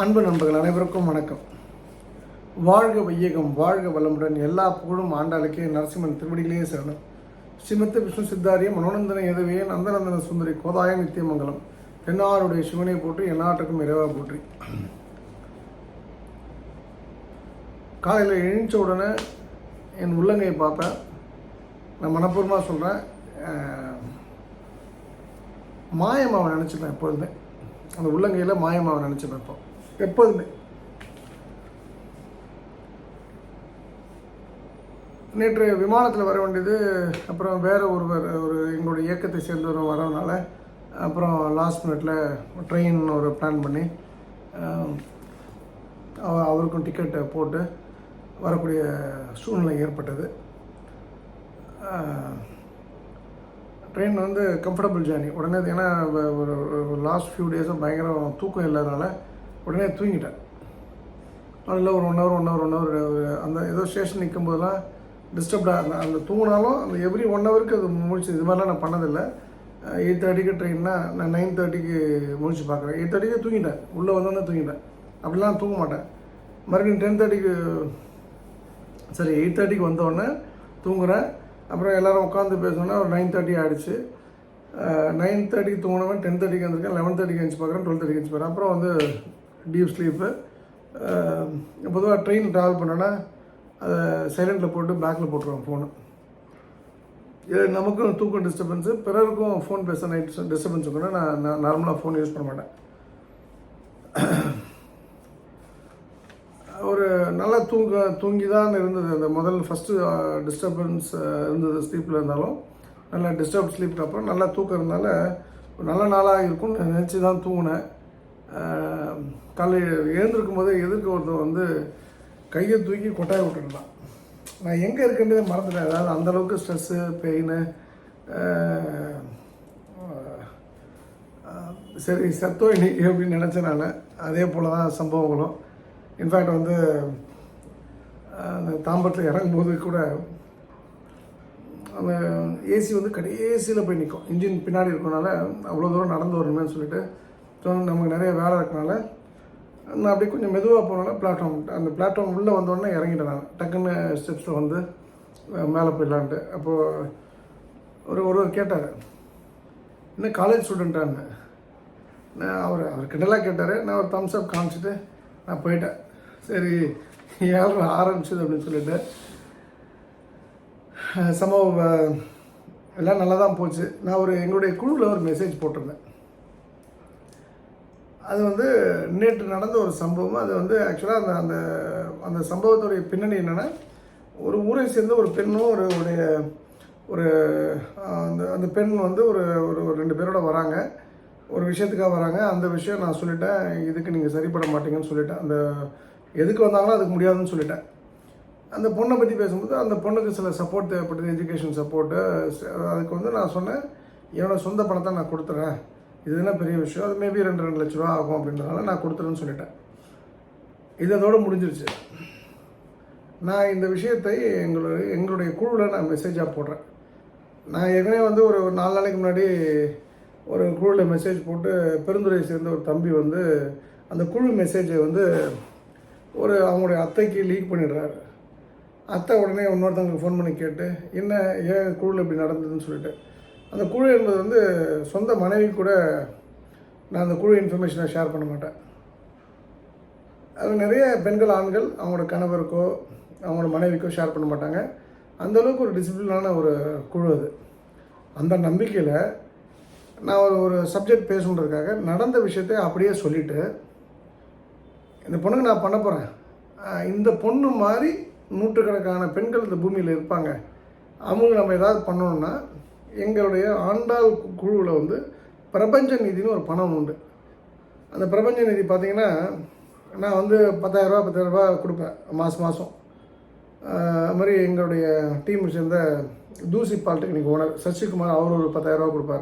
அன்பு நண்பர்கள் அனைவருக்கும் வணக்கம். வாழ்க வையகம் வாழ்க வளமுடன் எல்லா புகழும் ஆண்டாளுக்கே நரசிம்மன் திருவடிகளே சரணம். ஸ்ரீமத்த விஷ்ணு சித்தாரிய மனோநந்தன எதவியே நந்தநந்தன சுந்தரி கோதாய நித்தியமங்கலம். தென்னாருடைய சிவனை போற்றி எல்லாற்றுக்கும் இறைவா போற்றி. காலையில் எழுந்த உடனே என் உள்ளங்கையை பார்ப்பேன். நான் மனப்பூர்வமாக சொல்கிறேன் மாயமாவை நினச்சிப்பேன் எப்பொழுதுமே. அந்த உள்ளங்கையில் மாயமாவை நினச்சிப்பேன் இப்போ. எப்போதுமே. நேற்று விமானத்தில் வர வேண்டியது அப்புறம் வேறு ஒருவர் ஒரு எங்களுடைய இயக்கத்தை சேர்ந்தவர் வரதுனால அப்புறம் லாஸ்ட் மினிட்ல ட்ரெயின் ஒரு பிளான் பண்ணி அவ- அவருக்கும் டிக்கெட்டை போட்டு வரக்கூடிய சூழ்நிலை ஏற்பட்டது. ட்ரெயின் வந்து கம்ஃபர்டபுள் ஜேர்னி உடனே அது ஏன்னா ஒரு லாஸ்ட் ஃபியூ டேஸும் பயங்கரம் தூக்கம் இல்லாதனால உடனே தூங்கிட்டேன். அதில் ஒரு one hour one hour one hour அந்த ஏதோ ஸ்டேஷன் நிற்கும் போதெல்லாம் டிஸ்டர்ப்டாக அந்த அந்த தூங்கினாலும் அந்த எவ்ரி ஒன் ஹவருக்கு அது முடிச்சு இது மாதிரிலாம் நான் பண்ணதில்லை. எயிட் தேர்ட்டிக்கு ட்ரெயின்னா நான் நைன் தேர்ட்டிக்கு முழிச்சு பார்க்குறேன் எயிட் தேர்ட்டிக்கு தூங்கிட்டேன். உள்ளே வந்தோன்னே தூங்கிட்டேன். அப்படிலாம் தூங்க மாட்டேன். மறுபடியும் டென் தேர்ட்டிக்கு சரி எயிட் தேர்ட்டிக்கு வந்தோடனே தூங்குறேன். அப்புறம் எல்லோரும் உட்காந்து பேசணுன்னா ஒரு நைன் தேர்ட்டி ஆகிடுச்சு நைன் தேர்ட்டிக்கு தூங்கினவன் டென் தேர்ட்டிக்கு வந்திருக்கேன் லெவன் தேர்ட்டிக்கு எழுந்து பார்க்குறேன் டுவெல் தேர்ட்டிக்கு எழுந்து பார்க்குறேன் அப்புறம் வந்து டீப் ஸ்லீப்பு. பொதுவாக ட்ரெயின் ட்ராவல் பண்ணோன்னா அதை சைலண்டில் போட்டு பேக்கில் போட்டுருவோம் ஃபோனு இது நமக்கும் தூக்கம் டிஸ்டர்பன்ஸு பிறருக்கும் ஃபோன் பேச நைட் டிஸ்டர்பன்ஸ் கூட நான் நான் நார்மலாக ஃபோன் யூஸ் பண்ண மாட்டேன். ஒரு நல்லா தூங்க தூங்கி தான் இருந்தது. அந்த முதல் ஃபஸ்ட்டு டிஸ்டர்பன்ஸ் இருந்தது ஸ்லீப்பில் இருந்தாலும் நல்லா டிஸ்டர்ப் ஸ்லீப்க்கு அப்புறம் நல்லா தூக்கம் இருந்தால ஒரு நல்ல நாளாக இருக்கும்னு நினச்சி தான் தூங்கினேன். காலை காலையில் எழுந்திருக்கும் போதே எதிர்க்க ஒருத்தர் வந்து கையை தூக்கி கொட்டாய விட்டுருந்தான் நான் எங்கே இருக்குன்றதே மறந்துட்டேன். அதாவது அந்தளவுக்கு ஸ்ட்ரெஸ்ஸு பெயின் சரி செத்தோ இன்னைக்கு அப்படின்னு நினச்சேன் நான். அதே போல் தான் சம்பவங்களும் இன்ஃபேக்ட் வந்து அந்த தாம்பரத்தில் இறங்கும்போது கூட அந்த ஏசி வந்து கடைசியில் போய் நிற்கும் இன்ஜின் பின்னாடி இருக்கனால அவ்வளோ தூரம் நடந்து வரணுமேனு சொல்லிட்டு ஸோ நமக்கு நிறைய வேலை இருக்கனால நான் அப்படியே கொஞ்சம் மெதுவாக போனால பிளாட்ஃபார்ம் அந்த பிளாட்ஃபார்ம் உள்ளே வந்தோடனே இறங்கிட்டேன் நான். டக்குன்னு ஸ்டெப்ஸில் வந்து மேலே போயிடலான்ட்டு. அப்போது ஒரு ஒருவர் கேட்டார் இன்னும் காலேஜ் ஸ்டூடெண்ட்டான்னு நான் அவர் அவர் கிட்டலாக கேட்டார். நான் ஒரு தம்ஸ் அப் காமிச்சிட்டு நான் போயிட்டேன். சரி ஏழரை ஆரம்பிச்சது அப்படின்னு சொல்லிட்டு சம்பவம் எல்லாம் நல்லா தான் போச்சு. நான் ஒரு எங்களுடைய குழுவில் ஒரு மெசேஜ் போட்டிருந்தேன். அது வந்து நேற்று நடந்த ஒரு சம்பவம். அது வந்து ஆக்சுவலாக அந்த அந்த அந்த சம்பவத்துடைய பின்னணி என்னென்னா ஒரு ஊரை சேர்ந்த ஒரு பெண்ணும் ஒரு உடைய ஒரு அந்த அந்த பெண் வந்து ஒரு ஒரு ரெண்டு பேரோட வராங்க. ஒரு விஷயத்துக்காக வராங்க. அந்த விஷயம் நான் சொல்லிட்டேன். இதுக்கு நீங்கள் சரிப்பட மாட்டீங்கன்னு சொல்லிட்டேன். அந்த எதுக்கு வந்தாங்களோ அதுக்கு முடியாதுன்னு சொல்லிட்டேன். அந்த பொண்ணை பற்றி பேசும்போது அந்த பொண்ணுக்கு சில சப்போர்ட் தேவைப்படுது எஜுகேஷன் சப்போர்ட்டு அதுக்கு வந்து நான் சொன்னேன் என்னோட சொந்த பணத்தை நான் கொடுத்துட்றேன் இது என்ன பெரிய விஷயம். அது மேபி ரெண்டு ரெண்டு லட்ச ரூபா ஆகும் அப்படின்றதுனால நான் கொடுத்துறேன்னு சொல்லிட்டேன். இது முடிஞ்சிருச்சு. நான் இந்த விஷயத்தை எங்களுடைய எங்களுடைய குழுவில் நான் மெசேஜாக போடுறேன். நான் ஏற்கனவே வந்து ஒரு ஒரு நாலு நாளைக்கு முன்னாடி ஒரு குழுவில் மெசேஜ் போட்டு பெருந்துறையை சேர்ந்த ஒரு தம்பி வந்து அந்த குழு மெசேஜை வந்து ஒரு அவங்களுடைய அத்தைக்கு லீக் பண்ணிடுறாரு. அத்தை உடனே இன்னொருத்தவங்களுக்கு ஃபோன் பண்ணி கேட்டு என்ன ஏன் குழுவில் இப்படி நடந்ததுன்னு சொல்லிட்டு. அந்த குழு என்பது வந்து சொந்த மனைவி கூட நான் அந்த குழு இன்ஃபர்மேஷனை ஷேர் பண்ண மாட்டேன். அது நிறைய பெண்கள் ஆண்கள் அவங்களோட கணவருக்கோ அவங்களோட மனைவிக்கோ ஷேர் பண்ண மாட்டாங்க. அந்தளவுக்கு ஒரு டிசிப்ளினான ஒரு குழு அது. அந்த நம்பிக்கையில் நான் ஒரு ஒரு சப்ஜெக்ட் பேசணுன்றதுக்காக நடந்த விஷயத்தை அப்படியே சொல்லிவிட்டு இந்த பொண்ணுக்கு நான் பண்ண போகிறேன் இந்த பொண்ணு மாதிரி நூற்றுக்கணக்கான பெண்கள் இந்த பூமியில் இருப்பாங்க. அவங்க நம்ம ஏதாவது பண்ணணுன்னா எங்களுடைய ஆண்டாள் குழுவில் வந்து பிரபஞ்ச நிதின்னு ஒரு பணம் உண்டு. அந்த பிரபஞ்ச நிதி பார்த்திங்கன்னா நான் வந்து பத்தாயிரரூபா பத்தாயிரரூபா கொடுப்பேன் மாதம் மாதம் அது மாதிரி எங்களுடைய டீம் சேர்ந்த தூசி பாலிடெக்னிக் ஓனர் சசிகுமார் அவர் ஒரு பத்தாயிரரூபா கொடுப்பார்.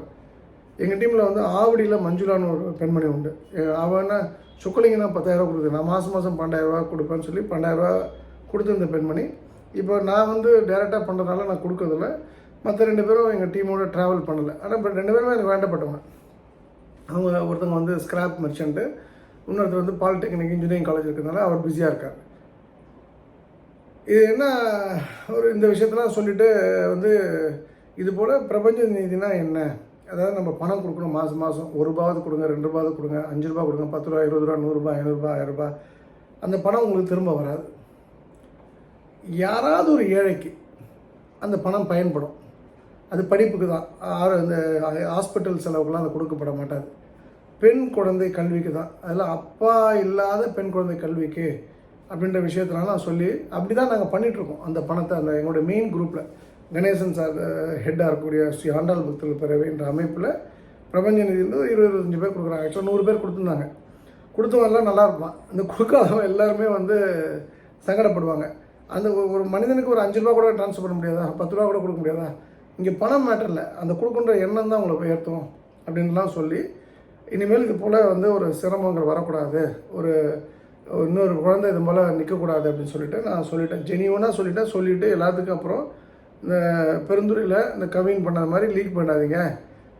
எங்கள் டீமில் வந்து ஆவடியில் மஞ்சுளான்னு ஒரு பெண்மணி உண்டு. எ- சுக்கலிங்கன்னா பத்தாயிரரூபா கொடுக்குது நான் மாதம் மாதம் பன்னெண்டாயிரரூபா கொடுப்பேன்னு சொல்லி பன்னெண்டாயிரரூபா கொடுத்துருந்த பெண்மணி. இப்போ நான் வந்து டேரெக்டாக பண்ணுறதுனால நான் கொடுக்கறதில்ல. மற்ற ரெண்டு பேரும் எங்கள் டீமோட ட்ராவல் பண்ணலை. ஆனால் இப்போ ரெண்டு பேருமே எனக்கு வேண்டப்பட்டவங்க. அவங்க ஒருத்தவங்க வந்து ஸ்கிராப் மெர்ச்சன்ட்டு இன்னொருத்தர் வந்து பாலிடெக்னிக் இன்ஜினியரிங் காலேஜ் இருக்கிறதுனால அவர் பிஸியாக இருக்கார். இது என்ன ஒரு இந்த விஷயத்தெல்லாம் சொல்லிவிட்டு வந்து இது போல் பிரபஞ்ச நீதினா என்ன? அதாவது நம்ம பணம் கொடுக்கணும் மாதம் மாதம் ஒரு ரூபாவது கொடுங்க ரெண்டு ரூபாவது கொடுங்க அஞ்சு ரூபா கொடுங்க பத்து ரூபா இருபது ரூபா நூறுரூபா ஐநூறுரூபா ஆயிரரூபா அந்த பணம் உங்களுக்கு திரும்ப வராது. யாராவது ஒரு ஏழைக்கு அந்த பணம் பயன்படும். அது படிப்புக்கு தான். இந்த ஹாஸ்பிட்டல் செலவுக்கெல்லாம் அது கொடுக்கப்பட மாட்டாது. பெண் குழந்தை கல்விக்கு தான். அதில் அப்பா இல்லாத பெண் குழந்தை கல்விக்கு அப்படின்ற விஷயத்தினால நான் சொல்லி அப்படி தான் நாங்கள் பண்ணிகிட்ருக்கோம் அந்த பணத்தை அந்த எங்களுடைய மெயின் குரூப்பில் கணேசன் சார் ஹெட்டாக இருக்கக்கூடிய ஸ்ரீ ஆண்டாள் பக்தர்கள் பிறவைன்ற அமைப்பில் பிரபஞ்ச நிதியிலிருந்து இருபது இருபத்தஞ்சு பேர் கொடுக்குறாங்க. ஆக்சுவலாக நூறு பேர் கொடுத்துருந்தாங்க. கொடுத்தவங்கலாம் நல்லா இருப்பான். இந்த கொடுக்காதவங்க எல்லாருமே வந்து சங்கடப்படுவாங்க. அந்த ஒரு- ஒரு மனிதனுக்கு ஒரு அஞ்சு ரூபா கூட ட்ரான்ஸ்ஃபர் பண்ண முடியாதா? பத்து ரூபா கூட கொடுக்க முடியாதா? இங்கே பணம் மேட்டர் இல்லை. அந்த கொடுக்குன்ற எண்ணம் தான் உங்களை உயர்த்தும் அப்படின்லாம் சொல்லி இனிமேல் இது போல் வந்து ஒரு சிரமங்கள் வரக்கூடாது. ஒரு இன்னொரு குழந்தை இது போல் நிற்கக்கூடாது அப்படின்னு சொல்லிட்டு நான் சொல்லிட்டேன். ஜெனியூனாக சொல்லிட்டேன். சொல்லிவிட்டு எல்லாத்துக்கும் அப்புறம் இந்த பெருந்துறையில் இந்த கவின் பண்ணாத மாதிரி லீக் பண்ணாதீங்க.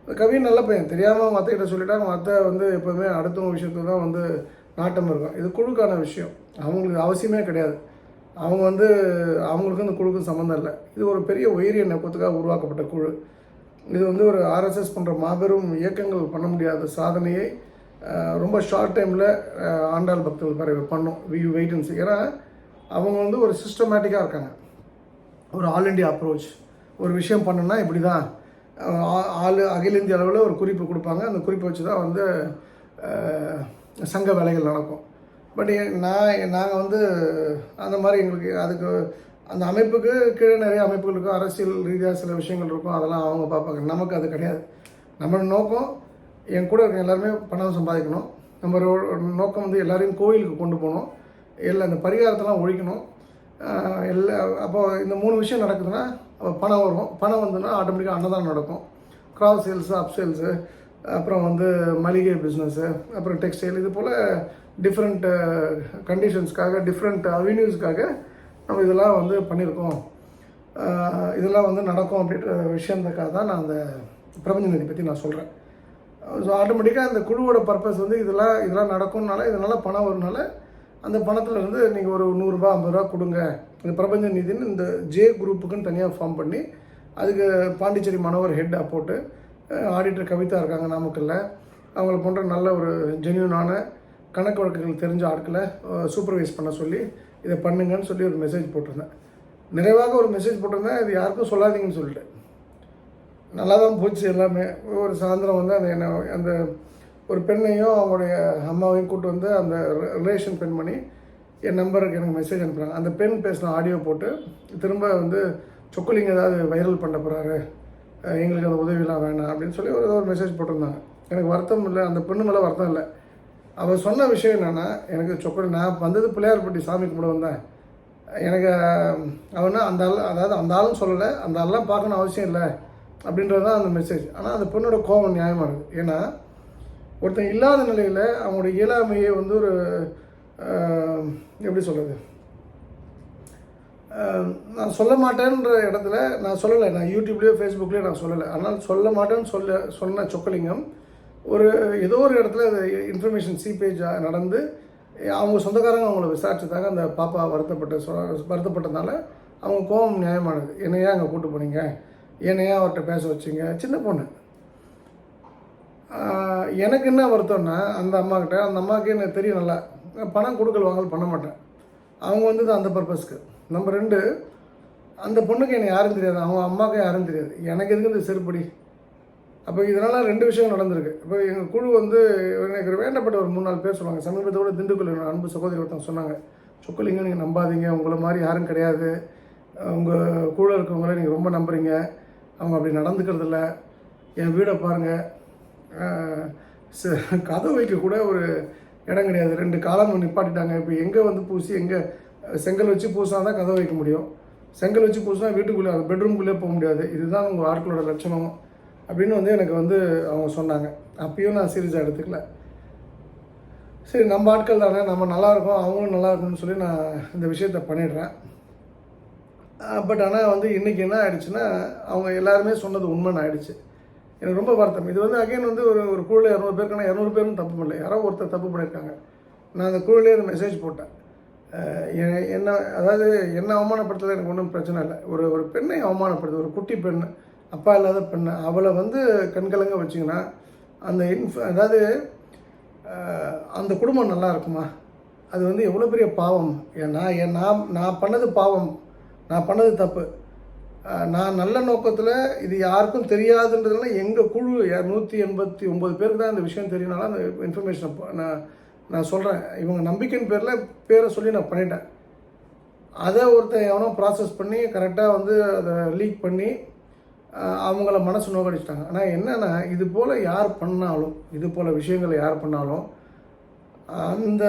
இந்த கவின் நல்ல பையன். தெரியாமல் மற்றகிட்ட சொல்லிட்டாங்க. மற்ற வந்து எப்போவுமே அடுத்தவங்க விஷயத்துல தான் வந்து நாட்டம் இருக்கும். இது குழுக்கான விஷயம். அவங்களுக்கு அவசியமே கிடையாது. அவங்க வந்து அவங்களுக்கும் இந்த குழுக்கும் சம்மந்தம் இல்லை. இது ஒரு பெரிய உயரிய நோக்கத்துக்காக உருவாக்கப்பட்ட குழு. இது வந்து ஒரு ஆர்எஸ்எஸ் போன்ற மாபெரும் இயக்கங்கள் பண்ண முடியாத சாதனையை ரொம்ப ஷார்ட் டைமில் ஆண்டாள் பக்தர்கள் பறவை பண்ணும். வி வெயிட் அண்ட் ஏன்னா அவங்க வந்து ஒரு சிஸ்டமேட்டிக்காக இருக்காங்க. ஒரு ஆல் இண்டியா அப்ரோச் ஒரு விஷயம் பண்ணுன்னா இப்படி தான் ஆள் அகில இந்திய அளவில் ஒரு குறிப்பு கொடுப்பாங்க. அந்த குறிப்பை வச்சு தான் வந்து சங்க வேலைகள் நடக்கும். பட் நான் நாங்கள் வந்து அந்த மாதிரி எங்களுக்கு அதுக்கு அந்த அமைப்புக்கு கீழே நிறைய அமைப்புகள் இருக்கும். அரசியல் ரீதியாக சில விஷயங்கள் இருக்கும். அதெல்லாம் அவங்க பார்ப்பாங்க. நமக்கு அது கிடையாது. நம்ம நோக்கம் என் கூட இருக்க எல்லாருமே பணம் சம்பாதிக்கணும். நம்ம ரோ- நோக்கம் வந்து எல்லாரையும் கோயிலுக்கு கொண்டு போகணும். எல்லா இந்த பரிகாரத்தெல்லாம் ஒழிக்கணும். எல்லா அப்போ இந்த மூணு விஷயம் நடக்குதுன்னா அப்போ பணம் வரும். பணம் வந்துன்னா ஆட்டோமேட்டிக்காக அன்னதானம் நடக்கும். கிராஸ் சேல்ஸு அப் சேல்ஸு அப்புறம் வந்து மளிகை பிஸ்னஸ்ஸு அப்புறம் டெக்ஸ்டைல் இது போல் டிஃப்ரெண்ட் கண்டிஷன்ஸ்க்காக டிஃப்ரெண்ட் அவென்யூஸ்க்காக நம்ம இதெல்லாம் வந்து பண்ணியிருக்கோம். இதெல்லாம் வந்து நடக்கும் அப்படின்ற விஷயத்துக்காக தான் நான் அந்த பிரபஞ்ச நிதி பற்றி நான் சொல்கிறேன் ஸோ ஆட்டோமேட்டிக்காக இந்த குழுவோட பர்பஸ் வந்து இதெல்லாம் இதெல்லாம் நடக்கும்னால இதனால் பணம் வரும்னால அந்த பணத்தில் இருந்து நீங்கள் ஒரு நூறுரூபா ஐம்பது ரூபா கொடுங்க. இந்த பிரபஞ்ச நிதின்னு இந்த ஜே குரூப்புக்குன்னு தனியாக ஃபார்ம் பண்ணி அதுக்கு பாண்டிச்சேரி மனோவர் ஹெட்டாக போட்டு ஆடிட்டர் கவிதா இருக்காங்க நாமக்கல்ல. அவங்கள போன்ற நல்ல ஒரு ஜென்யூனான கணக்கு வழக்குகள் தெரிஞ்ச ஆட்களை சூப்பர்வைஸ் பண்ண சொல்லி இதை பண்ணுங்கன்னு சொல்லி ஒரு மெசேஜ் போட்டிருந்தேன். நிறைவாக ஒரு மெசேஜ் போட்டிருந்தேன். இது யாருக்கும் சொல்லாதீங்கன்னு சொல்லிட்டு நல்லா தான் போச்சு எல்லாமே. ஒரு சாயந்தரம் வந்து அந்த என்ன அந்த ஒரு பெண்ணையும் அவங்களுடைய அம்மாவையும் கூட்டு வந்து அந்த ரிலேஷன் பெண்மணி என் நம்பருக்கு எனக்கு மெசேஜ் அனுப்புகிறாங்க அந்த பெண் பேசின ஆடியோ போட்டு திரும்ப வந்து சொக்குலிங்க ஏதாவது வைரல் பண்ண போகிறாரு எங்களுக்கு அந்த உதவியெல்லாம் வேணாம். அப்படின்னு சொல்லி ஒரு ஏதோ ஒரு மெசேஜ் போட்டிருந்தாங்க. எனக்கு வருத்தம் இல்லை. அந்த பெண்ணு மேலே வருத்தம் இல்லை. அவர் சொன்ன விஷயம் என்னென்னா எனக்கு சொக்கடு நான் வந்தது பிள்ளையார்பட்டி சாமி கும்பிட வந்தேன். எனக்கு அவனா அந்த ஆள் அதாவது அந்த ஆளும் சொல்லலை அந்த ஆள்லாம் பார்க்கணும் அவசியம் இல்லை அப்படின்றது தான் அந்த மெசேஜ் ஆனால் அந்த பெண்ணோட கோபம் நியாயமானது ஏன்னா ஒருத்தன் இல்லாத நிலையில் அவங்களோட இயலாமையை வந்து ஒரு எப்படி சொல்கிறது நான் சொல்ல மாட்டேன்ற இடத்துல நான் சொல்லலை. நான் யூடியூப்லேயோ ஃபேஸ்புக்லேயோ நான் சொல்லலை. ஆனால் சொல்ல மாட்டேன்னு சொல்ல சொன்ன சொக்கலிங்கம் ஒரு ஏதோ ஒரு இடத்துல அது இன்ஃபர்மேஷன் சீப்பேஜ் நடந்து அவங்க சொந்தக்காரங்க அவங்கள விசாரிச்சதாக அந்த பாப்பா வருத்தப்பட்ட சொ வருத்தப்பட்டதுனால அவங்க கோபம் நியாயமானது. என்னையா அங்கே கூட்டு போனீங்க? என்னையா அவர்கிட்ட பேச வச்சீங்க? சின்ன பொண்ணு. எனக்கு என்ன வருத்தம்னா அந்த அம்மாக்கிட்ட அந்த அம்மாவுக்கு எனக்கு தெரியும் நல்லா. பணம் கொடுக்கல் வாங்கல் பண்ண மாட்டேன். அவங்க வந்தது அந்த பர்பஸ்க்கு நம்பர் ரெண்டு அந்த பொண்ணுக்கு என்னை யாரும் தெரியாது. அவங்க அம்மாவுக்கு யாரும் தெரியாது. எனக்கு எதுக்கு இந்த செருப்படி? அப்போ இதனால் ரெண்டு விஷயம் நடந்திருக்கு. இப்போ எங்கள் குழு வந்து எனக்கு வேண்டப்பட்ட ஒரு மூணு நாலு பேர் சொன்னாங்க. சமீபத்தோட திண்டுக்கல் என்னோட அன்பு சகோதரி ஒருத்தவங்க சொன்னாங்க. சொக்கலிங்க நீங்கள் நம்பாதீங்க. உங்களை மாதிரி யாரும் கிடையாது. உங்கள் கூட இருக்கவங்கள நீங்கள் ரொம்ப நம்புறீங்க. அவங்க அப்படி நடந்துக்கிறது இல்லை. என் வீடை பாருங்கள் கதை வைக்க கூட ஒரு இடம் கிடையாது. ரெண்டு காலம் நிப்பாட்டிட்டாங்க. இப்போ எங்கே வந்து பூசி எங்கே செங்கல் வச்சு பூசினா தான் கதை வைக்க முடியும். செங்கல் வச்சு பூசினா வீட்டுக்குள்ளே அந்த பெட்ரூம்குள்ளே போக முடியாது. இதுதான் உங்கள் ஆட்களோட லட்சணம். அப்படின்னு வந்து எனக்கு வந்து அவங்க சொன்னாங்க. அப்பயும் நான் சீரியஸாக எடுத்துக்கல. சரி நம்ம ஆட்கள் தானே நம்ம நல்லா இருக்கோம் அவங்களும் நல்லா இருக்கணும்னு சொல்லி நான் இந்த விஷயத்த பண்ணிடுறேன். பட் ஆனால் வந்து இன்றைக்கி என்ன ஆயிடுச்சுன்னா அவங்க எல்லாருமே சொன்னது உண்மைன்னு ஆயிடுச்சு. எனக்கு ரொம்ப வருத்தம். இது வந்து அகைன் வந்து ஒரு ஒரு குழுவில் இரநூறு பேருக்கான இரநூறு பேரும் தப்பு பண்ணல. யாரோ ஒருத்தர் தப்பு பண்ணியிருக்காங்க. நான் அந்த குழுவிலே ஒரு மெசேஜ் போட்டேன். என்ன அதாவது என்ன அவமானப்படுத்துறது எனக்கு ஒன்றும் பிரச்சனை இல்லை. ஒரு ஒரு பெண்ணை அவமானப்படுத்து ஒரு குட்டி பெண் அப்பா இல்லாத பெண்ணை அவளை வந்து கண்கலங்க வச்சிங்கன்னா அந்த இன்ஃப் அதாவது அந்த குடும்பம் நல்லா இருக்குமா? அது வந்து எவ்வளோ பெரிய பாவம். நான் என் நான் நான் பண்ணது பாவம். நான் பண்ணது தப்பு. நான் நல்ல நோக்கத்தில் இது யாருக்கும் தெரியாதுன்றதுனால எங்கள் குழு நூற்றி எண்பத்தி ஒம்பது பேருக்கு தான் இந்த விஷயம் தெரியும்னால அந்த இன்ஃபர்மேஷனை நான் நான் சொல்கிறேன் இவங்க நம்பிக்கையின் பேரில் பேரை சொல்லி நான் பண்ணிட்டேன். அதை ஒருத்தன் எவனோ ப்ராசஸ் பண்ணி கரெக்டாக வந்து அதை லீக் பண்ணி அவங்கள மனசு நோக்கடிச்சிட்டாங்க. ஆனால் என்னென்னா இது போல் யார் பண்ணாலும் இது போல் விஷயங்களை யார் பண்ணாலும் அந்த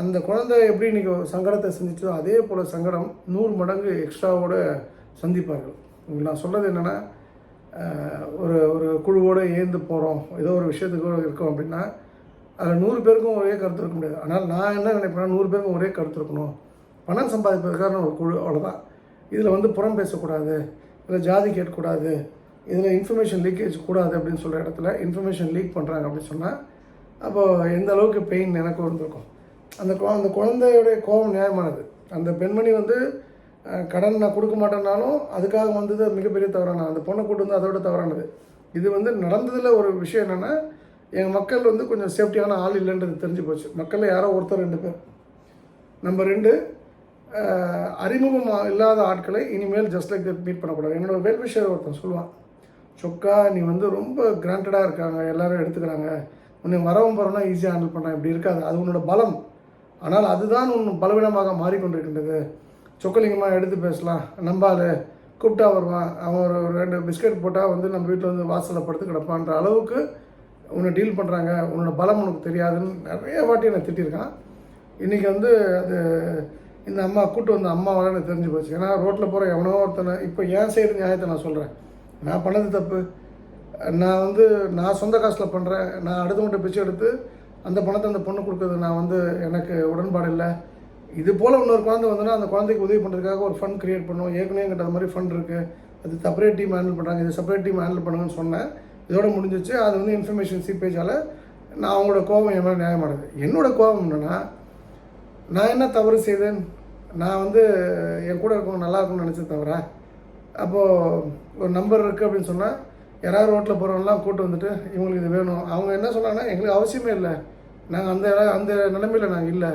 அந்த குழந்தை எப்படி இன்றைக்கி சங்கடத்தை சந்திச்சதோ அதே போல் சங்கடம் நூறு மடங்கு எக்ஸ்ட்ராவோட சந்திப்பார்கள். உங்களுக்கு நான் சொல்கிறது என்னென்னா ஒரு ஒரு குழுவோடு ஏந்து போகிறோம் ஏதோ ஒரு விஷயத்துக்கு இருக்கோம் அப்படின்னா அதில் நூறு பேருக்கும் ஒரே கருத்து இருக்க முடியாது. ஆனால் நான் என்ன நினைப்பேன்னா நூறு பேருக்கும் ஒரே கருத்து இருக்கணும். பணம் சம்பாதிப்பதற்கான ஒரு குழு அவ்வளோதான் இதில் வந்து புறம் பேசக்கூடாது. இதில் ஜாதி கேட்கக்கூடாது. இதில் இன்ஃபர்மேஷன் லீக்கேஜ் கூடாது அப்படின்னு சொல்கிற இடத்துல இன்ஃபர்மேஷன் லீக் பண்ணுறாங்க அப்படின்னு சொன்னால் அப்போது எந்த அளவுக்கு பெயின் எனக்கு வந்திருக்கும்? அந்த கோ அந்த குழந்தையுடைய கோபம் நியாயமானது. அந்த பெண்மணி வந்து கடன் நான் கொடுக்க மாட்டேன்னாலும் அதுக்காக வந்தது மிகப்பெரிய தவறான அந்த பொண்ணை கூட்டு வந்து அதோட தவறானது. இது வந்து நடந்ததில் ஒரு விஷயம் என்னென்னா எங்கள் மக்கள் வந்து கொஞ்சம் சேஃப்டியான ஆள் இல்லைன்றது தெரிஞ்சு போச்சு. மக்களில் யாரோ ஒருத்தர் ரெண்டு பேர். நம்பர் ரெண்டு அறிமுகம் இல்லாத ஆட்களை இனிமேல் ஜஸ்ட் லைக் தட் மீட் பண்ணக்கூடாது. என்னோட வெல்விஷர் ஒருத்தன் சொல்லுவான் சொக்கா நீ வந்து ரொம்ப கிராண்டடாக இருக்காங்க எல்லோரும் எடுத்துக்கிறாங்க. உன்னை வரவும் போகிறோன்னா ஈஸியாக ஹேண்டில் பண்ண இப்படி இருக்காது. அது உன்னோட பலம். ஆனால் அதுதான் உன் பலவீனமாக மாறிக்கொண்டிருக்கின்றது. சொக்கலிங்கமாக எடுத்து பேசலாம். நம்பால் கூப்பிட்டா வருவான். அவன் ஒரு ரெண்டு பிஸ்கட் போட்டால் வந்து நம்ம வீட்டில் வந்து வாசலில் படுத்து கிடப்பான்ற அளவுக்கு உன்னை டீல் பண்ணுறாங்க உன்னோட பலம் உனக்கு தெரியாதுன்னு நிறைய வாட்டி என்னை திட்டிருக்கான் இன்றைக்கி வந்து அது இந்த அம்மா கூட்டு வந்த அம்மாவால் எனக்கு தெரிஞ்சு போச்சு. ஏன்னா ரோட்டில் போகிற எவனோ ஒருத்தனை இப்போ என் சைடு நியாயத்தை நான் சொல்கிறேன் நான் பண்ணது தப்பு. நான் வந்து நான் சொந்த காசில் பண்ணுறேன் நான் அடுத்தவங்கிட்ட பிச்சை எடுத்து அந்த பணத்தை அந்த பொண்ணு கொடுக்குறது நான் வந்து எனக்கு உடன்பாடு இல்லை. இது போல் இன்னொரு குழந்தை வந்துன்னா அந்த குழந்தைக்கு உதவி பண்ணுறதுக்காக ஒரு ஃபண்ட் க்ரியேட் பண்ணுவோம் ஏற்கனவே எங்கிட்ட அது மாதிரி ஃபண்ட் இருக்குது அது செப்பரேட் டீம் ஹேண்டில் பண்ணுறாங்க இது செப்பரேட் டீம் ஹேண்டில் பண்ணுங்கன்னு சொன்னேன். இதோட முடிஞ்சிச்சு. அது வந்து இன்ஃபர்மேஷன் சீப்பேஜால் நான் அவங்களோட கோபம் என் மேலே நியாயமானது. என்னோடய கோபம் என்னென்னா நான் என்ன தவறு செய்தேன்? நான் வந்து என் கூட இருக்கவங்க நல்லா இருக்கும்னு நினச்சது தவிர அப்போது ஒரு நம்பர் இருக்குது அப்படின்னு சொன்னால் யாராவது ரோட்டில் போகிறவங்களாம் கூட்டு வந்துட்டு இவங்களுக்கு இது வேணும். அவங்க என்ன சொன்னாங்கன்னா எங்களுக்கு அவசியமே இல்லை. நாங்கள் அந்த அந்த நிலைமையில் நாங்கள் இல்லை.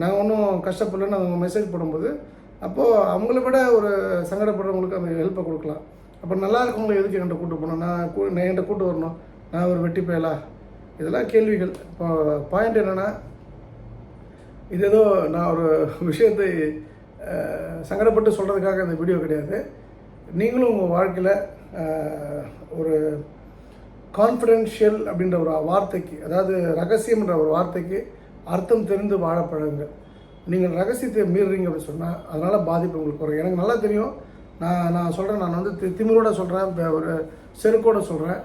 நாங்கள் ஒன்றும் கஷ்டப்படலன்னு அவங்க மெசேஜ் போடும்போது அப்போது அவங்கள விட ஒரு சங்கடப்படுறவங்களுக்கு அந்த ஹெல்ப்பை கொடுக்கலாம். அப்போ நல்லா இருக்கவங்களை எதுக்கு என்கிட்ட கூட்டு போகணும்? நான் கூ நான் என்கிட்ட கூட்டு வரணும். நான் ஒரு வெட்டி பயலா? இதெல்லாம் கேள்விகள். இப்போ பாயிண்ட் என்னென்னா இது ஏதோ நான் ஒரு விஷயத்தை சங்கடப்பட்டு சொல்கிறதுக்காக இந்த வீடியோ கிடையாது. நீங்களும் உங்கள் வாழ்க்கையில் ஒரு கான்ஃபிடென்ஷியல் அப்படின்ற ஒரு வார்த்தைக்கு அதாவது ரகசியம்ன்ற ஒரு வார்த்தைக்கு அர்த்தம் தெரிந்து வாழ நீங்கள் ரகசியத்தை மீறுறீங்க அப்படின்னு சொன்னால் அதனால் பாதிப்பு உங்களுக்கு குறையும். எனக்கு நல்லா தெரியும். நான் நான் சொல்கிறேன் நான் வந்து தி- திமிரோட சொல்கிறேன் ஒரு செருக்கோட சொல்கிறேன்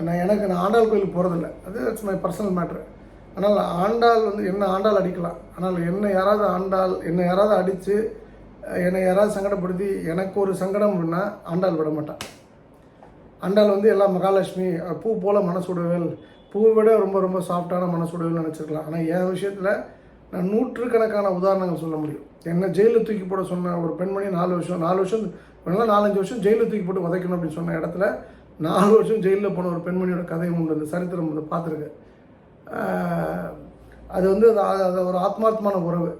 நான் எனக்கு நான் ஆண்டாள் கோயிலுக்கு போகிறதில்ல அது இட்ஸ் மை பர்சனல் மேட்ரு ஆனால் ஆண்டாள் வந்து என்ன ஆண்டாள் அடிக்கலாம். ஆனால் என்ன யாராவது ஆண்டாள் என்னை யாராவது அடித்து என்னை யாராவது சங்கடப்படுத்தி எனக்கு ஒரு சங்கடம் அப்படின்னா ஆண்டாள் விட மாட்டான். ஆண்டாள் வந்து எல்லாம் மகாலட்சுமி பூ போல மனசுடவேல் பூவை விட ரொம்ப ரொம்ப சாஃப்டான மனசுடவேல் நினச்சிருக்கலாம். ஆனால் என் விஷயத்தில் நான் நூற்றுக்கணக்கான உதாரணங்கள் சொல்ல முடியும். என்ன ஜெயிலில் தூக்கி போட சொன்ன ஒரு பெண்மணி நாலு வருஷம் நாலு வருஷம் வேணாலும் நாலஞ்சு வருஷம் ஜெயிலில் தூக்கி போட்டு உதைக்கணும் அப்படின்னு சொன்ன இடத்துல நாலு வருஷம் ஜெயிலில் போன ஒரு பெண்மணியோட கதையும் உண்டு. இந்த சரித்திரம் வந்து பார்த்துருக்கேன். அது வந்து அது அது ஒரு ஆத்மார்த்தமான உறவு.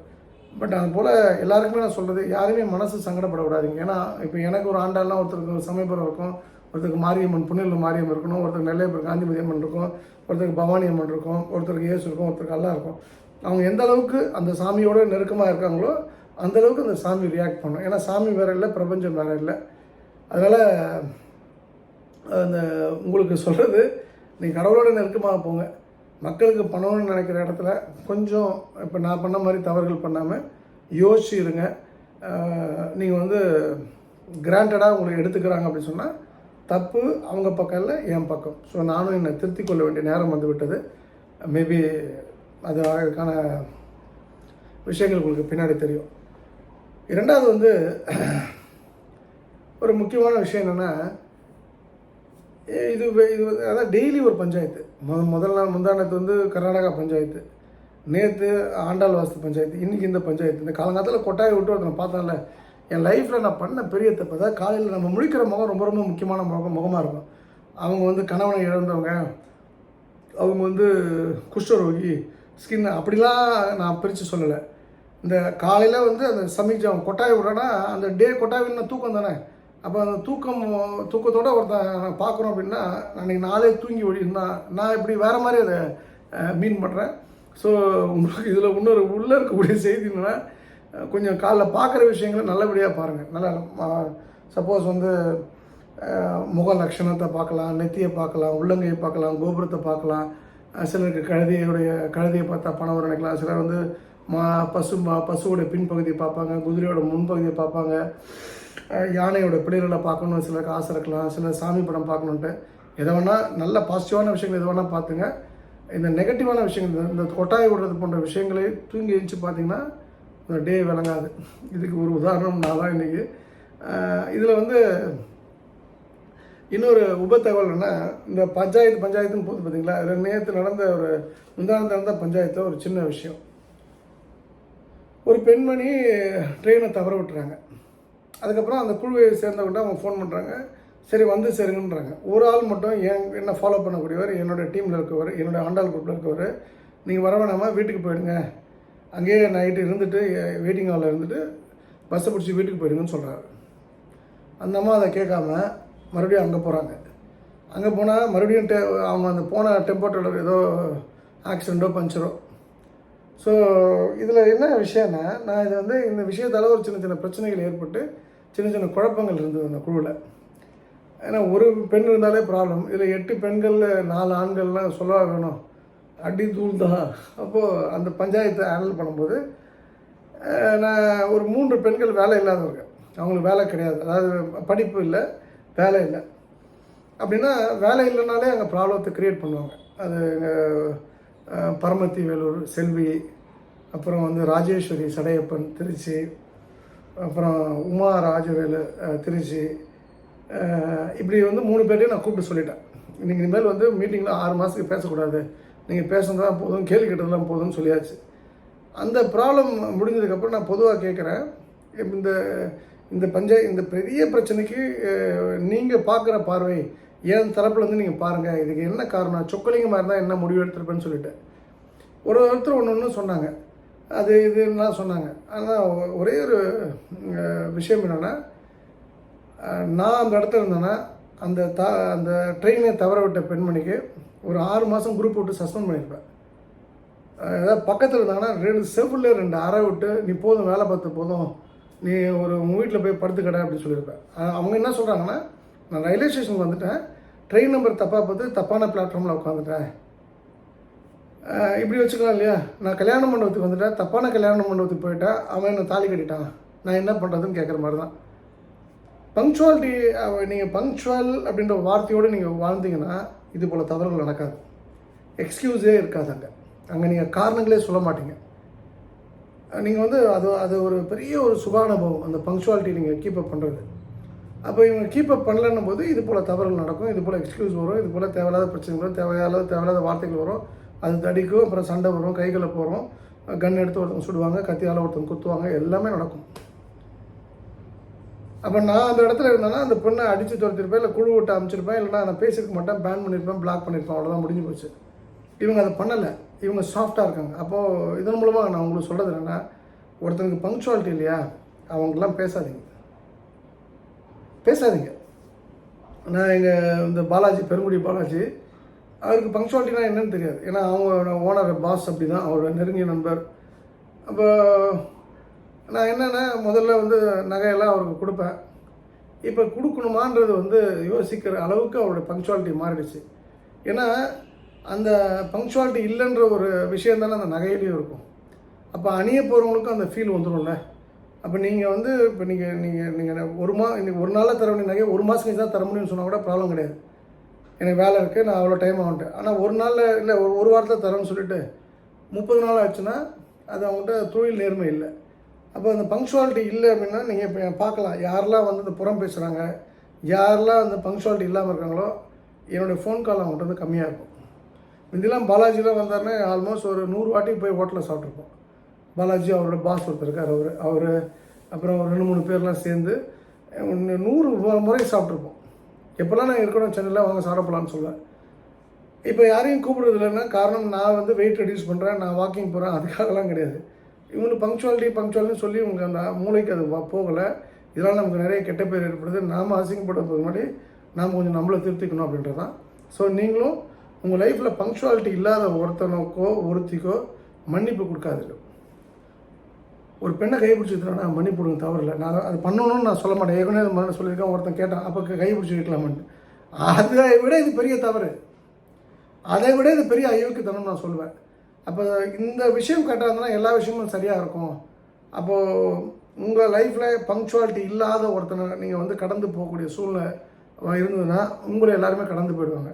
பட் அது போல் எல்லாருக்குமே நான் சொல்கிறது யாருமே மனசு சங்கடப்படக்கூடாதுங்க. ஏன்னா இப்போ எனக்கு ஒரு ஆண்டாள்லாம் ஒருத்தருக்கு ஒரு சமயபுரம் இருக்கும். ஒருத்தருக்கு மாரியம்மன் புண்ணியில் மாரியம்மன் இருக்கணும். ஒருத்தருக்கு நெல்லையப்பர் காந்திமதி அம்மன் இருக்கும். ஒருத்தருக்கு பவானி அம்மன் இருக்கும். ஒருத்தருக்கு இயேசு இருக்கும். ஒருத்தருக்கு எல்லாம் இருக்கும். அவங்க எந்த அளவுக்கு அந்த சாமியோட நெருக்கமாக இருக்காங்களோ அந்த அளவுக்கு அந்த சாமி ரியாக்ட் பண்ணும். ஏன்னா சாமி வேற இல்லை பிரபஞ்சம் வேறு இல்லை. அதனால் அந்த உங்களுக்கு சொல்கிறது நீங்கள் கடவுளோட நெருக்கமாக போங்க. மக்களுக்கு பண்ணணும்னு நினைக்கிற இடத்துல கொஞ்சம் இப்போ நான் பண்ண மாதிரி தவறுகள் பண்ணாமல் யோசிச்சு இருங்க நீங்கள் வந்து கிராண்டடாக உங்களை எடுத்துக்கிறாங்க அப்படின்னு சொன்னால் தப்பு அவங்க பக்கம் இல்லை என் பக்கம். ஸோ நானும் என்னை திருத்திக் கொள்ள வேண்டிய நேரம் வந்து விட்டது. மேபி அது அதுக்கான விஷயங்கள் உங்களுக்கு பின்னாடி தெரியும். இரண்டாவது வந்து ஒரு முக்கியமான விஷயம் என்னென்னா இது இது வந்து- அதான் டெய்லி ஒரு பஞ்சாயத்து. முத முதல் நாள் முந்தானத்து வந்து கர்நாடகா பஞ்சாயத்து. நேற்று ஆண்டாள் வாஸ்து பஞ்சாயத்து இன்றைக்கி இந்த பஞ்சாயத்து. இந்த காலங்காலத்தில் கொட்டாயை விட்டு ஒருத்தனை பார்த்தேன்ல என் லைஃப்பில் நான் பண்ண பெரிய தப்பு தான் காலையில் நம்ம முழிக்கிற முகம் ரொம்ப ரொம்ப முக்கியமான முகம் முகமாக இருக்கும். அவங்க வந்து கணவனை இழந்தவங்க அவங்க வந்து குஷ்டரோகி ஸ்கின் அப்படிலாம் நான் பிரித்து சொல்லலை. இந்த காலையில் வந்து அந்த சமீட்சம் கொட்டாய் விடுறேன்னா அந்த டே கொட்டாய் தூக்கம் தானே? அப்போ அந்த தூக்கம் தூக்கத்தோடு ஒருத்தன் பார்க்குறோம் அப்படின்னா அன்றைக்கி நாளே தூங்கி ஒழினா நான் இப்படி வேறு மாதிரி அதை மீன் பண்ணுறேன் ஸோ உங்களுக்கு இதில் இன்னொரு உள்ளே இருக்கக்கூடிய செய்தி என்னென்னா கொஞ்சம் காலைல பார்க்குற விஷயங்களை நல்லபடியாக பாருங்கள் நல்லா சப்போஸ் வந்து முக லட்சணத்தை பார்க்கலாம் நெத்தியை பார்க்கலாம் உள்ளங்கையை பார்க்கலாம் கோபுரத்தை பார்க்கலாம். சிலருக்கு கழுதையுடைய கழுதையை பார்த்தா பணம் வரும் நினைக்கலாம். சிலர் வந்து மா பசு மா பசுவோட பின்பகுதியை பார்ப்பாங்க குதிரையோட முன்பகுதியை பார்ப்பாங்க. யானையோட பிள்ளைகளை பார்க்கணும் சிலருக்கு ஆசை இருக்கலாம் சில சாமி படம் பார்க்கணுன்ட்டு எதை வேணால் நல்ல பாசிட்டிவான விஷயங்கள் எது வேணால் பார்த்துங்க. இந்த நெகட்டிவான விஷயங்கள் இந்த- கொட்டாய் விடுறது போன்ற விஷயங்களே தூங்கி எழுந்து பார்த்தீங்கன்னா இந்த டே விளங்காது. இதுக்கு ஒரு உதாரணம் நான் தான் இன்றைக்கி இதில் வந்து இன்னொரு உப தகவல் என்ன இந்த பஞ்சாயத்து பஞ்சாயத்துன்னு போது பார்த்தீங்களா? நேற்று நடந்த ஒரு முந்தானத்து நடந்த பஞ்சாயத்தில் ஒரு சின்ன விஷயம். ஒரு பெண்மணி ட்ரெயினை தவற விட்டுறாங்க. அதுக்கப்புறம் அந்த குழுவை சேர்ந்தவங்கிட்ட அவங்க ஃபோன் பண்ணுறாங்க சரி வந்து சேருங்கன்றாங்க. ஒரு ஆள் மட்டும் என் என்ன ஃபாலோ பண்ணக்கூடியவர் என்னோட டீமில் இருக்கவர் என்னோட ஆண்டாள் குரூப்பில் இருக்கவர் நீங்கள் வர வேணாமா? வீட்டுக்கு போயிடுங்க. அங்கேயே நைட்டு இருந்துட்டு வெயிட்டிங் ஹாலில் இருந்துட்டு பஸ்ஸை பிடிச்சி வீட்டுக்கு போயிடுங்கன்னு சொல்கிறாரு அந்த அம்மா அதை கேட்காம மறுபடியும் அங்கே போகிறாங்க அங்கே போனால் மறுபடியும் டெ அவங்க அந்த போன டெம்போ ஏதோ ஆக்சிடெண்ட்டோ பஞ்சரோ ஸோ இதில் என்ன விஷயம்னா நான் இது வந்து இந்த விஷயத்தால் ஒரு சின்ன சின்ன பிரச்சனைகள் ஏற்பட்டு சின்ன சின்ன குழப்பங்கள் இருந்தது அந்த குழுவில். ஏன்னா ஒரு பெண் இருந்தாலே ப்ராப்ளம் இதில் எட்டு பெண்களில் நாலு ஆண்கள்லாம் சொல்ல வேணும்? அடி தூள் தான் அப்போது அந்த பஞ்சாயத்தை ஹேண்டில் பண்ணும்போது நான் ஒரு மூன்று பெண்கள் வேலை இல்லாதவங்க. அவங்களுக்கு வேலை கிடையாது. அதாவது படிப்பு இல்லை வேலை இல்லை. அப்படின்னா வேலை இல்லைனாலே அங்கே ப்ராப்ளத்தை க்ரியேட் பண்ணுவாங்க. அது எங்கள் பரமத்தி வேலூர் செல்வி அப்புறம் வந்து ராஜேஸ்வரி சடையப்பன் திருச்சி அப்புறம் உமா ராஜவேலு திருச்சி. இப்படி வந்து மூணு பேர்ட்டையும் நான் கூப்பிட்டு சொல்லிட்டேன். இன்னைக்கு இனிமேல் வந்து மீட்டிங்கில் ஆறு மாதத்துக்கு பேசக்கூடாது. நீங்கள் பேசுனது தான் போதும் கேள்வி கேட்டதெல்லாம் போதும்னு சொல்லியாச்சு. அந்த ப்ராப்ளம் முடிஞ்சதுக்கப்புறம் நான் பொதுவாக கேட்குறேன் இந்த இந்த பஞ்சாய இந்த பெரிய பிரச்சனைக்கு நீங்கள் பார்க்குற பார்வை என் தரப்புலேருந்து நீங்கள் பாருங்கள் இதுக்கு என்ன காரணம்? சொக்கலிங்கமாக இருந்தால் என்ன முடிவு எடுத்திருப்பேன்னு சொல்லிட்டு. ஒரு ஒருத்தர் ஒன்று ஒன்று சொன்னாங்க. அது இதுலாம் சொன்னாங்க? ஆனால் ஒரே ஒரு விஷயம் என்னென்னா நான் அந்த இடத்துல இருந்தேன்னா அந்த த அந்த ட்ரெயினை தவற விட்ட பெண்மணிக்கு ஒரு ஆறு மாதம் குரூப் விட்டு சஸ்பெண்ட் பண்ணியிருப்பேன். ஏதாவது பக்கத்தில் இருந்தாங்கன்னா ரெண்டு செவ்வில் ரெண்டு அறை விட்டு நீ போதும் வேலை பார்த்து போதும். நீ ஒரு உங்கள் வீட்டில் போய் படுத்துக்கடை அப்படின்னு சொல்லியிருப்பேன். அவங்க என்ன சொல்கிறாங்கன்னா நான் ரயில்வே ஸ்டேஷனுக்கு வந்துட்டேன். ட்ரெயின் நம்பர் தப்பாக பார்த்து தப்பான பிளாட்ஃபார்மில் உட்காந்துட்டேன் இப்படி வச்சுக்கலாம் இல்லையா? நான் கல்யாண மண்டபத்துக்கு வந்துட்டேன். தப்பான கல்யாண மண்டபத்துக்கு போயிட்டேன். அவன் என்னை தாலி கட்டிட்டான். நான் என்ன பண்ணுறதுன்னு கேட்குற மாதிரி தான் பங்க்சுவாலிட்டி நீங்கள் பங்க்சுவல் அப்படின்ற வார்த்தையோடு நீங்கள் வாழ்ந்தீங்கன்னா இது போல் தவறுகள் நடக்காது. எக்ஸ்கியூஸே இருக்காது அங்கே. அங்கே நீங்கள் காரணங்களே சொல்ல மாட்டீங்க. நீங்கள் வந்து அது அது ஒரு பெரிய ஒரு சுகானுபவம் அந்த பங்க்சுவாலிட்டி நீங்கள் கீப் அப் பண்ணுறது அப்போ இவங்க கீப் அப் பண்ணலன்னும் போது இது போல் தவறுகள் நடக்கும் இது போல் எக்ஸ்கியூஸ் வரும் இது போல் தேவையில்லாத பிரச்சனைகள் வரும் தேவையில்லாத தேவையில்லாத வார்த்தைகள் வரும். அது தடிக்கும் அப்புறம் சண்டை வரும் கைகளை போகிறோம் கன் எடுத்து ஒருத்தவங்க சுடுவாங்க கத்தியால் ஒருத்தவங்க குத்துவாங்க எல்லாமே நடக்கும். அப்போ நான் அந்த இடத்துல இருந்தேன்னா அந்த பொண்ணை அடித்து துரத்திருப்பேன் இல்லை குழு விட்டு அமைச்சிருப்பேன் இல்லைனா நான் பேசியிருக்க மாட்டேன் பேன் பண்ணியிருப்பேன் பிளாக் பண்ணியிருப்பேன் அவ்வளோதான் முடிஞ்சு போச்சு. இவங்க அதை பண்ணலை. இவங்க சாஃப்டாக இருக்காங்க. அப்போது இதன் மூலமாக நான் உங்களுக்கு சொல்கிறது என்னென்னா ஒருத்தனுக்கு பங்க்சுவாலிட்டி இல்லையா? அவங்களாம் பேசாதீங்க. பேசாதீங்க. நான் எங்கள் இந்த பாலாஜி பெருங்குடி பாலாஜி அவருக்கு பங்க்சுவாலிட்டினா என்னன்னு தெரியாது. ஏன்னா அவங்க ஓனர் பாஸ் அப்படி தான் அவரோட நெருங்கிய நண்பர். அப்போ நான் என்னென்னா முதல்ல வந்து நகையெல்லாம் அவருக்கு கொடுப்பேன். இப்போ கொடுக்கணுமான்றது வந்து யோசிக்கிற அளவுக்கு அவரோட பங்க்சுவாலிட்டி மாறிடுச்சு. ஏன்னா அந்த பங்க்சுவாலிட்டி இல்லைன்ற ஒரு விஷயம் தானே அந்த நகையிலையும் இருக்கும். அப்போ அணிய போகிறவங்களுக்கும் அந்த ஃபீல் வந்துடும்ல அப்போ நீங்கள் வந்து இப்போ நீங்கள் நீங்கள் நீங்கள் ஒரு மா இன்னைக்கு ஒரு நாளில் தர வேண்டிய நகையை ஒரு மாதம் தான் தர முடியும்னு சொன்னால் கூட ப்ராப்ளம் கிடையாது. எனக்கு வேலை இருக்குது நான் அவ்வளோ டைம் ஆகுன்ட்டு ஆனால் ஒரு நாளில் இல்லை ஒரு ஒரு வாரத்தில் தரேன்னு சொல்லிட்டு முப்பது நாள் ஆச்சுன்னா அது அவங்ககிட்ட தொழில் நேர்மை இல்லை. அப்போ அந்த பங்க்சுவாலிட்டி இல்லை அப்படின்னா நீங்கள் இப்போ பார்க்கலாம். யாரெல்லாம் வந்து இந்த புறம் பேசுகிறாங்க யாரெல்லாம் அந்த பங்க்சுவாலிட்டி இல்லாமல் இருக்காங்களோ என்னுடைய ஃபோன் கால் அவங்கள்ட்ட வந்து கம்மியாக இருக்கும். முந்திலாம் பாலாஜிலாம் வந்தாருன்னா ஆல்மோஸ்ட் ஒரு நூறு வாட்டி போய் ஹோட்டலில் சாப்பிட்ருப்போம் பாலாஜி அவரோட பாஸ் ஒருத்தர் இருக்கார். அவர் அவர் அப்புறம் ஒரு ரெண்டு மூணு பேர்லாம் சேர்ந்து ஒன்று நூறு முறை சாப்பிட்ருப்போம் எப்போல்லாம் நான் இருக்கணும் சென்னையில் வாங்க சாப்பிடலான்னு சொல்லுவேன் இப்போ யாரையும் கூப்பிடுறது இல்லைன்னா காரணம் நான் வந்து வெயிட் ரெடியூஸ் பண்ணுறேன் நான் வாக்கிங் போகிறேன் அதுக்காகலாம் கிடையாது. இவங்களுக்கு பங்க்சுவாலிட்டி பங்க்சுவாலிட்டி சொல்லி உங்களுக்கு அந்த மூளைக்கு அது போகலை. இதனால் நமக்கு நிறைய கெட்ட பேர் ஏற்படுது. நாம் அசிங்கப்படுறதுக்கு முன்னாடி நாம் கொஞ்சம் நம்மளை திருத்திக்கணும் அப்படின்றது தான் ஸோ நீங்களும் உங்கள் லைஃப்பில் பங்க்சுவாலிட்டி இல்லாத ஒருத்தனுக்கோ ஒருத்திக்கோ மன்னிப்பு கொடுக்காதீங்க. ஒரு பெண்ணை கைப்பிடிச்சிருந்தா மன்னிப்பு கொடுங்க தவறில்லை. நான் அது பண்ணணும்னு நான் சொல்ல மாட்டேன். ஏற்கனவே அது மாதிரி சொல்லியிருக்கேன் ஒருத்தன் கேட்டான் அப்போ கைப்பிடிச்சி வைக்கலாமான்னு. அதை விட இது பெரிய தவறு. அதை விட இது பெரிய அயோக்கியத்தனம் நான் சொல்லுவேன். அப்போ இந்த விஷயம் கேட்டாங்கன்னா எல்லா விஷயமும் சரியாக இருக்கும். அப்போது உங்கள் லைஃப்பில் பங்க்சுவாலிட்டி இல்லாத ஒருத்தனை நீங்கள் வந்து கடந்து போகக்கூடிய சூழ்நிலை இருந்ததுன்னா உங்களை எல்லாருமே கடந்து போயிடுவாங்க.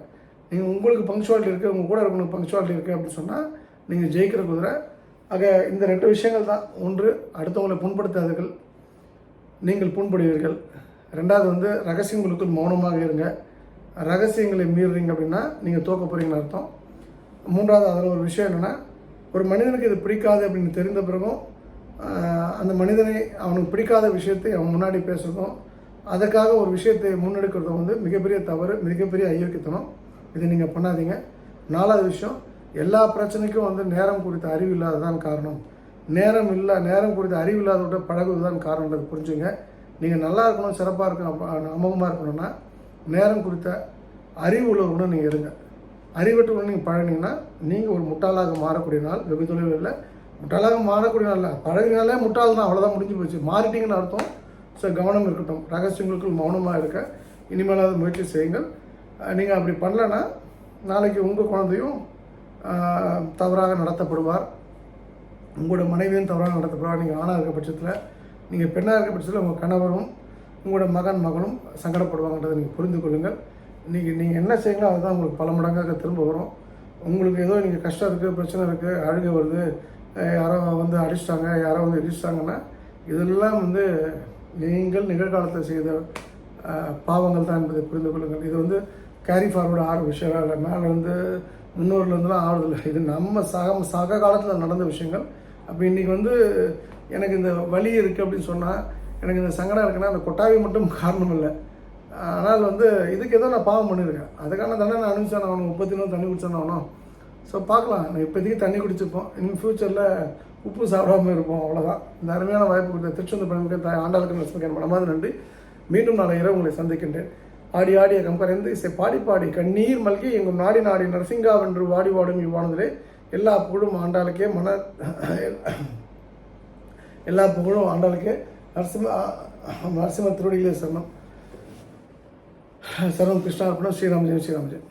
நீங்கள் உங்களுக்கு பங்க்சுவாலிட்டி இருக்குது உங்கள் கூட இருக்கணும் பங்க்சுவாலிட்டி இருக்குது அப்படின்னு சொன்னால் நீங்கள் ஜெயிக்கிற குதிரை ஆக இந்த ரெண்டு விஷயங்கள் தான். ஒன்று அடுத்தவங்களை புண்படுத்தாதீர்கள். நீங்கள் புண்படுவீர்கள். ரெண்டாவது வந்து ரகசியங்களுக்குள் மௌனமாக இருங்க. ரகசியங்களை மீறுறீங்க அப்படின்னா நீங்கள் தோக்க போகிறீங்கன்னு அர்த்தம். மூன்றாவது அதில் ஒரு விஷயம் என்னென்னா ஒரு மனிதனுக்கு இது பிடிக்காது அப்படின்னு தெரிந்த பிறகும் அந்த மனிதனை அவனுக்கு பிடிக்காத விஷயத்தை அவன் முன்னாடி பேசுறதும் அதுக்காக ஒரு விஷயத்தை முன்னெடுக்கிறதும் வந்து மிகப்பெரிய தவறு மிகப்பெரிய ஐயோக்கியத்தனம் இதை நீங்கள் பண்ணாதீங்க. நாலாவது விஷயம் எல்லா பிரச்சனைக்கும் வந்து நேரம் குறித்த அறிவு இல்லாததான் காரணம். நேரம் இல்லை நேரம் குறித்த அறிவு இல்லாதவிட்ட பழகுவது தான் காரணம்ன்றது புரிஞ்சுங்க. நீங்கள் நல்லா இருக்கணும் சிறப்பாக இருக்கணும் அமோகமாக இருக்கணும்னா நேரம் குறித்த அறிவு உள்ளவர்களுடன் நீங்கள் இருங்க. அறிவற்றவுடன் நீங்கள் பழகினீங்கன்னா நீங்கள் ஒரு முட்டாளாக மாறக்கூடிய நாள் வெகு தொழில் இல்லை. முட்டாளாக மாறக்கூடிய நாள் இல்லை. பழகினாலே முட்டாள் தான் அவ்வளோதான் முடிஞ்சு போச்சு. மாறிட்டீங்கன்னு அர்த்தம். ஸோ கவனம் இருக்கட்டும். ரகசியங்களுக்குள் மௌனமாக இருக்க. இனிமேலாவது முயற்சி செய்யுங்கள். நீங்கள் அப்படி பண்ணலன்னா நாளைக்கு உங்கள் குழந்தையும் தவறாக நடத்தப்படுவார். உங்களோட மனைவியும் தவறாக நடத்தப்படுவார். நீங்கள் ஆணாக இருக்க பட்சத்தில் நீங்கள் பெண்ணாக இருக்க பட்சத்தில் உங்கள் கணவரும் உங்களோட மகன் மகனும் சங்கடப்படுவாங்கன்றதை நீங்கள் புரிந்து கொள்ளுங்கள். நீங்கள் நீங்கள் என்ன செய்யுங்களோ அதுதான் உங்களுக்கு பல மடங்காக திரும்ப வரும். உங்களுக்கு ஏதோ நீங்கள் கஷ்டம் இருக்குது பிரச்சனை இருக்குது அழுகை வருது யாரோ வந்து அடிச்சிட்டாங்க யாரோ வந்து இடிச்சிட்டாங்கன்னா இதெல்லாம் வந்து நீங்கள் நிகழ்காலத்தில் செய்த பாவங்கள் தான் என்பதை புரிந்து கொள்ளுங்கள். இது வந்து கேரி ஃபார்வர்டு ஆறு விஷயம் இல்லை. மேலே வந்து முன்னோர்லேருந்துலாம் ஆறுதில்லை இது நம்ம சக சக காலத்தில் நடந்த விஷயங்கள். அப்போ இன்றைக்கி வந்து எனக்கு இந்த வலி இருக்குது அப்படின்னு சொன்னால் எனக்கு இந்த சங்கடம் இருக்குன்னா அந்த கொட்டாவி மட்டும் காரணம் இல்லை. ஆனால் வந்து இதுக்கு ஏதோ நான் பாவம் பண்ணியிருக்கேன். அதுக்கான தண்டனை நான் அனுப்பிச்சான் அவனுக்கு முப்பத்தி நாள் தண்ணி குடிச்சான் ஆகணும் ஸோ பார்க்கலாம். நான் இப்போதைக்கு தண்ணி குடிச்சிருப்போம் இன்னும் ஃப்யூச்சரில் உப்பு சாப்பிடாம இருப்போம் அவ்வளோதான் இந்த அருமையான வாய்ப்பு கொடுத்த திருச்செந்தூர் பணிமிக்க தாய் ஆண்டாளுக்கு லட்சுமிக்கு மனமாத நன்றி. மீண்டும் நாளை இரவு உங்களை சந்திக்கின்றேன். ஆடி ஆடிய கம்பரைந்து இசை பாடி பாடி கண்ணீர் மல்கி எங்கும் நாடி நாடி நரசிங்கா வென்று வாடி வாடும் இவ்வானதிலே எல்லா புகழும் ஆண்டாளுக்கே மன எல்லா புகழும் ஆண்டாளுக்கே நரசிம்ம நரசிம்ம திருவடிகளே சரணம். சரணம் கிருஷ்ணார்ப்பணம் ஸ்ரீராமஜெயம் ஸ்ரீராமஜெயம்.